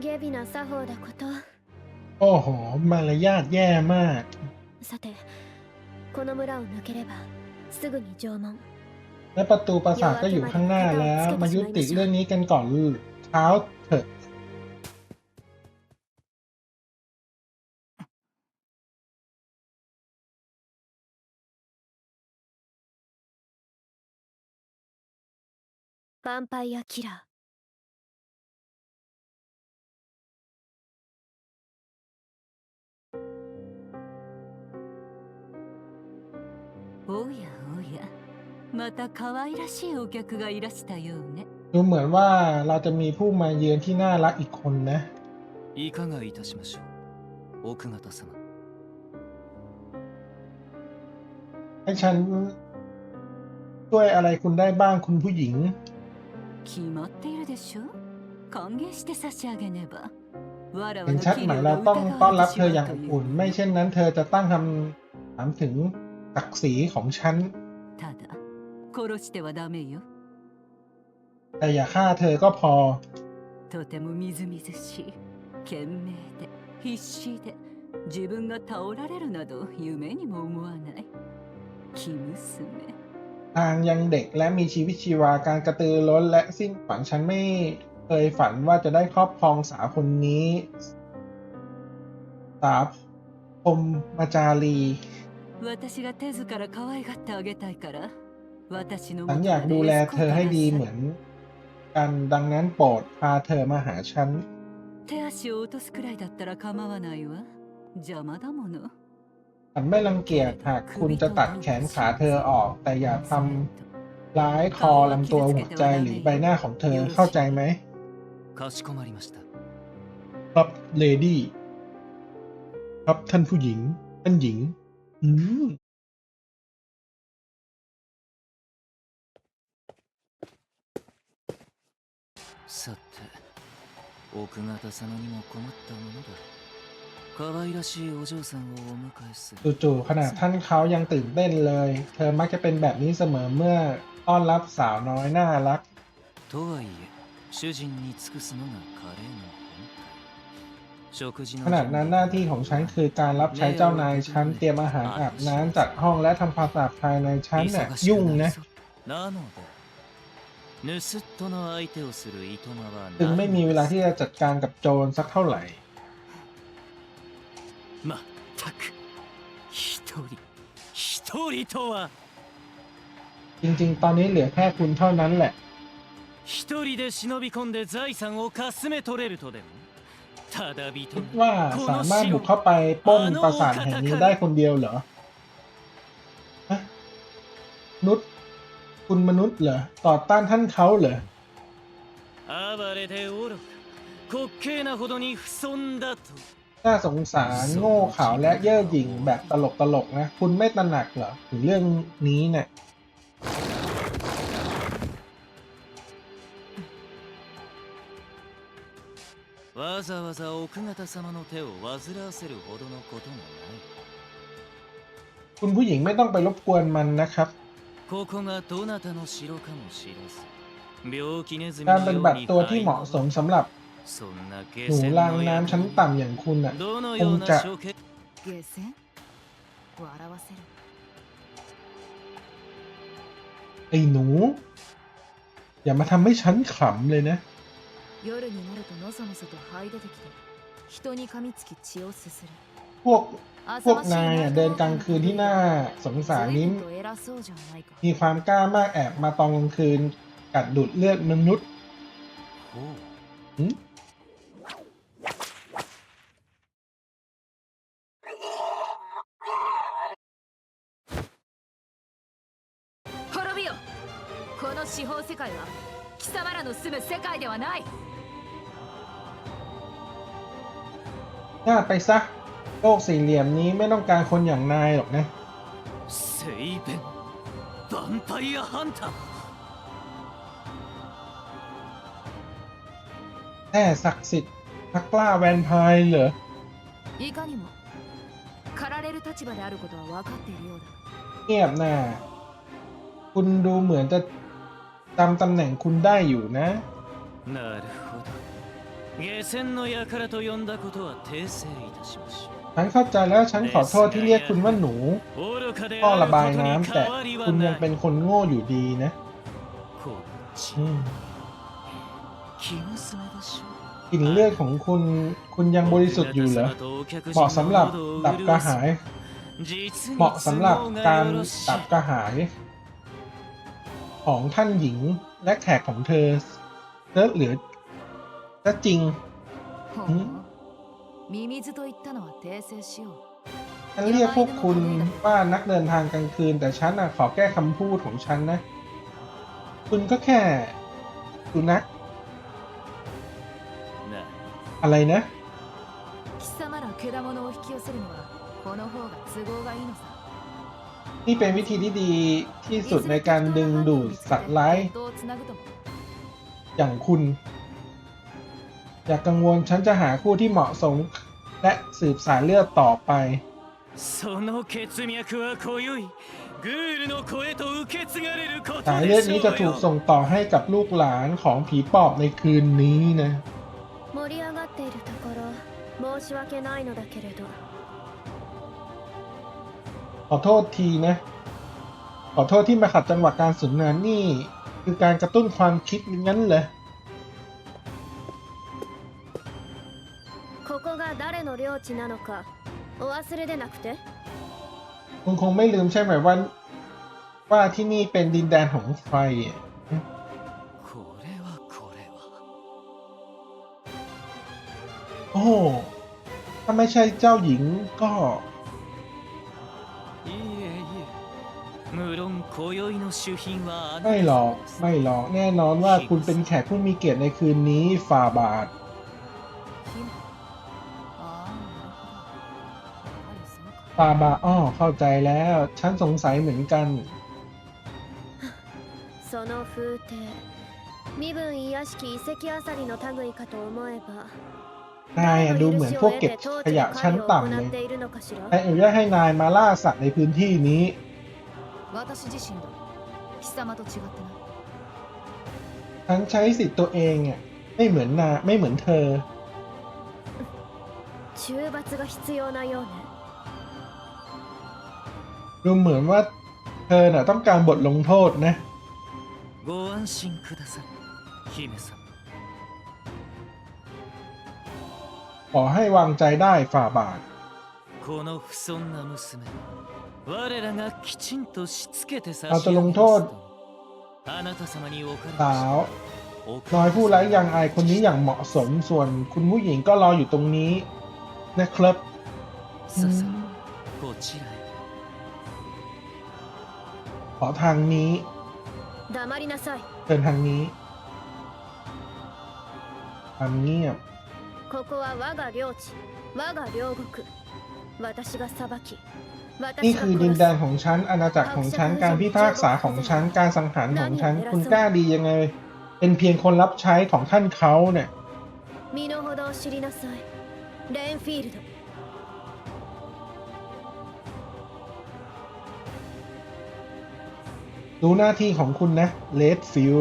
下美な作法だこと โอ้โห มารยาทแย่มาก さてこの村を抜ければすぐに城門 และประตูปราสาทก็อยู่ข้างหน้าแล้ว มายุติเรื่องนี้กันก่อนเช้าเถอะ ヴァンパイアキラ おやおやまた可愛らしいお客がいらしたようね ดูเหมือนว่าเราจะมีผู้มาเยือนที่น่ารักอีกคนนะ いかがいたしましょう奥方様 ให้ฉันช่วยอะไรคุณได้บ้างคุณผู้หญิง 決まっているでしょ歓迎して差し上げねばわらわ เห็น の ชัด 器 ไหม 量 เรา が ต้องต้อน 疑わ รั れ บ て เธ し ออย่าง まう อ と บ いう อุ่น ไม่เช่นนั้นเธอจะตั้งคำถามถึง ศักดิ์ศรีของฉัน ただ殺してはダメよ แต่อย่าฆ่าเธอก็พอ とてもみずみずしい懸命で必死で自分が倒られるなど夢にも思わない生娘 ทางยังเด็กและมีชีวิตชีวาการกระตือร้นและสิ้นฝันฉันไม่เคยฝันว่าจะได้ครอบครองสาวคนนี้ สาวพรหมจารี 私が手ずから可愛がってあげたいから私の ฉัน 元 อยาก まで ดูแล エスコ เธอ ート ให้ดี なさい เหมือนกันดังนั้นโปรดพาเธอมาหาฉัน 手足を落とすくらいだったら構わないわ邪魔だもの ฉันไม่รังเกียจหากคุณจะตัดแขนขาเธอออก แต่อย่าทำร้ายคอลำตัวหัวใจหรือใบหน้าของเธอเข้าใจไหม かしこまりました ครับเลดี้ ครับท่านผู้หญิง ท่านหญิง อืม さて奥方様にも困ったものだ可愛らしいお嬢さんをお迎えする จู่ๆขณะท่านเขายังตื่นเต้นเลย เธอมักจะเป็นแบบนี้เสมอเมื่อต้อนรับสาวน้อยน่ารัก とはいえ主人に尽くすのがカレーの本体食事の ขนาดนั้นหน้าที่ของฉันคือการรับใช้เจ้านายฉันเตรียมอาหารอาบน้ำจัดห้องและทำความสะอาดภายในฉันเนี่ย 忙しく ยุ่ง な นะ りそうなので盗っ人の相手をするいとまは จึง ない ไม่มีเวลาที่จะจัดการกับโจรสักเท่าไหร่ まったく一人一人とは จริง ๆ ตอนนี้เหลือแค่คุณเท่านั้นแหละ 一人で忍び込んで財産をかすめ取れるとでもただ人 ว่าสามารถบุกเข้าไปปล้นปราสาทแห่งนี้ได้คนเดียวเหรอนุษคุณมนุษย์เหรอ ต่อต้านท่านเขาเหรอน่าสงสารโง่เขาและเย่อหยิ่งแบบตลกตลกนะ คุณไม่ตระหนักเหรอ ถึงเรื่องนี้เนะี่ย わざわざ奥方様の手を煩わせるほどのこともない คุณผู้หญิงไม่ต้องไปรบกวนมันนะครับ ここがどなたの城かも知らず病気ネズミ การ の ป よ ฏิ う บัติ に ตัวที่เหมาะสมสำหรับ そんな下 หนู 船 ราง の น้ำชั้น 野郎 ต่ำอย่างคุณน่ะ どの ค よ ง う จะ な処刑ゲーセン笑わせる ไอ้หนู อย่ามาทำให้ฉันขำเลยนะ 夜になるとのそのそと這い出てきて人に噛みつき血をすする พวก พวก 浅ましい นายอ่ะเดินกลางคืนที่น่าสงสาร 随 นี้ 分と偉そうじゃないか มีความกล้ามากแอบมาตอนกลางคืน กัดดูดเลือดมนุษย์ ほう หึ 滅びよこの司法世界は貴様らの住む世界ではない หน้าไปซะ โลกสี่เหลี่ยมนี้ไม่ต้องการคนอย่างนายหรอกนะ セイベンヴァンパイアハンター แค่ศักดิ์สิทธิ์นักกล้าแวนพายเหรอ いかにも狩られる立場であることは分かっているようだ เงียบหน้า คุณดูเหมือนจะจำตำแหน่งคุณได้อยู่นะ なるほど 下船の輩と呼んだことは訂正いたしましょ ฉันเข้าใจแล้วฉันขอโทษที่เรียกคุณว่าหนู う愚かで ท่อ ある ระ こ บาย とに น้ำแต่ 変わりは คุณ な ยัง い เป็นคนโง่อยู่ดีนะ こっち อืม 生娘でしょ กลิ่นเลือดของคุณ คุณยังบริสุทธิ์อยู่เหรอ เหมาะสำหรับดับกระหาย เหมาะสำหรับการดับกระหาย ของท่านหญิงและแขกของเธอเลิศเหลือ จะจริง ほうミミズと言ったのは訂正しよう ฉันเรียกพวกคุณว่านักเดินทางกลางคืน แต่ฉันน่ะขอแก้คำพูดของฉันนะ คุณก็แค่สุนัข な อะไรนะ 貴様らけだものを引き寄せるのはこの方が都合がいいのさ นี่เป็นวิธีที่ดีที่สุดในการดึงดูดสัตว์ร้าย 血統をつなぐとも อย่างคุณ อย่ากกังวลฉันจะหาคู่ที่เหมาะสม และสืบสายเลือดต่อไป その血脈は今宵グールの声と受け継がれること สาย で เลือด し นี้ ょ จะ う ถูก よ ส่งต่อให้กับลูกหลานของผีปอบในคืนนี้นะ 盛り上がっているところ申し訳ないのだけれど ขอโทษทีนะ ขอโทษที่มาขัดจังหวะการสนทนานี่ คือการกระตุ้นความคิดงั้นเหรอ 領地なのかお忘れでなくて คุณคงไม่ลืมใช่ไหมว่า ว่าที่นี่เป็นดินแดนของใครอ่ะ これはこれは โอ้โหถ้าไม่ใช่เจ้าหญิงก็ いえいえ無論今宵の主賓はあな ไม่หรอก たです ไม่หรอก แน่นอนว่าคุณเป็นแขกผู้มีเกียรติในคืนนี้ฝ่าบาท りそうか ฝ่าบาทอ้อเข้าใจแล้ว ฉันสงสัยเหมือนกัน その風景身分卑しき遺跡あさりの類かと思えば นายอะดูเหมือนพวกเก็บขยะชั้นต่ำเลย っているのかしら ใครอนุญาตให้นายมาล่าสัตว์ในพื้นที่นี้ 私自身だ貴様と違ってな ฉันใช้สิทธิ์ตัวเองอ่ะไม่เหมือนนาไม่เหมือนเธอ 中罰が必要なようね ดูเหมือนว่าเธอน่ะต้องการบทลงโทษนะ ご安心ください姫様 ขอให้วางใจได้ฝ่าบาท この不遜な娘我らがきちんとしつけて差しあと上げますลงโทษ とあなた様におかれ สาว お น้อยผู้ไร้ยังอายคนนี้อย่างเหมาะสมส่วนคุณผู้หญิงก็รออยู่ตรงนี้นะครับ ささこちらへ ขอทางนี้ 黙りなさい เชิญทางนี้ทางเงียบ ここは我が領地我が領国私が裁き นี่ 私が คือดินแดน 殺す ของฉันอาณาจักรของฉันการพิพากษาของฉันการสังหารของฉัน คุณกล้าดียังไง เป็นเพียงคนรับใช้ของท่านเขาเนี่ย 身の程を知りなさいレンフィールド รู้หน้าที่ของคุณนะเลดฟิล